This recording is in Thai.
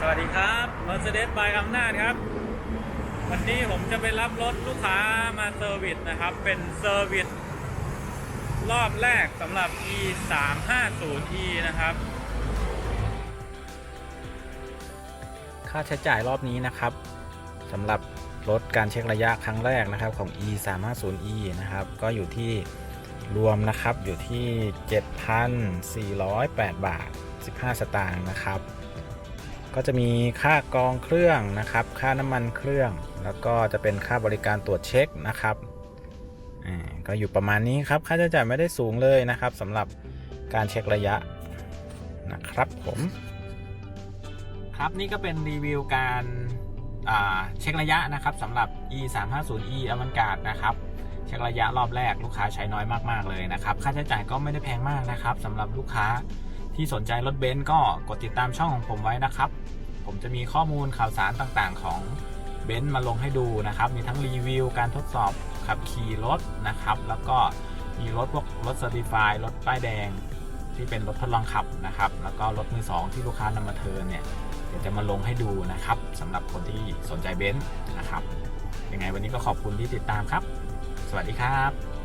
สวัสดีครับ Mercedes by อำนาจครับ วันนี้ผมจะไปรับรถลูกค้ามาเซอร์วิสนะครับ เป็นเซอร์วิสรอบแรกสำหรับ e 3 5 0 e นะครับ ค่าใช้จ่ายรอบนี้นะครับสำหรับรถการเช็คระยะครั้งแรกนะครับของ e 3 5 0 e นะครับ ก็อยู่ที่รวมนะครับอยู่ที่ 7,408 บาท 15 สตางค์นะครับ ก็จะมีค่ากองเครื่องนะครับ ค่าน้ำมันเครื่อง แล้วก็จะเป็นค่าบริการตรวจเช็คนะครับอ่าก็อยู่ประมาณนี้ครับ ค่าใช้จ่ายไม่ได้สูงเลยนะครับสำหรับการเช็คระยะนะครับผมครับนี่ก็เป็นรีวิวการอ่าเช็คระยะนะครับสำหรับ e 3 5 0 e อมันการ์ดนะครับ เช็คระยะรอบแรกลูกค้าใช้น้อยมาก ๆ เลยนะครับ ค่าใช้จ่ายก็ไม่ได้แพงมากนะครับสำหรับลูกค้า ที่สนใจรถเบนซ์ก็กดติดตามช่องของผมไว้นะครับ ผมจะมีข้อมูลข่าวสารต่างๆ ของเบนซ์มาลงให้ดูนะครับ มีทั้งรีวิว การทดสอบขับขี่รถนะครับ แล้วก็มีรถพวกรถเซอร์ติฟายรถป้ายแดงที่เป็นรถทดลองขับนะครับ แล้วก็รถมือสองที่ลูกค้านำมาเทิร์นเนี่ยเดี๋ยวจะมาลงให้ดูนะครับสำหรับคนที่สนใจเบนซ์นะครับ ยังไงวันนี้ก็ขอบคุณที่ติดตามครับ สวัสดีครับ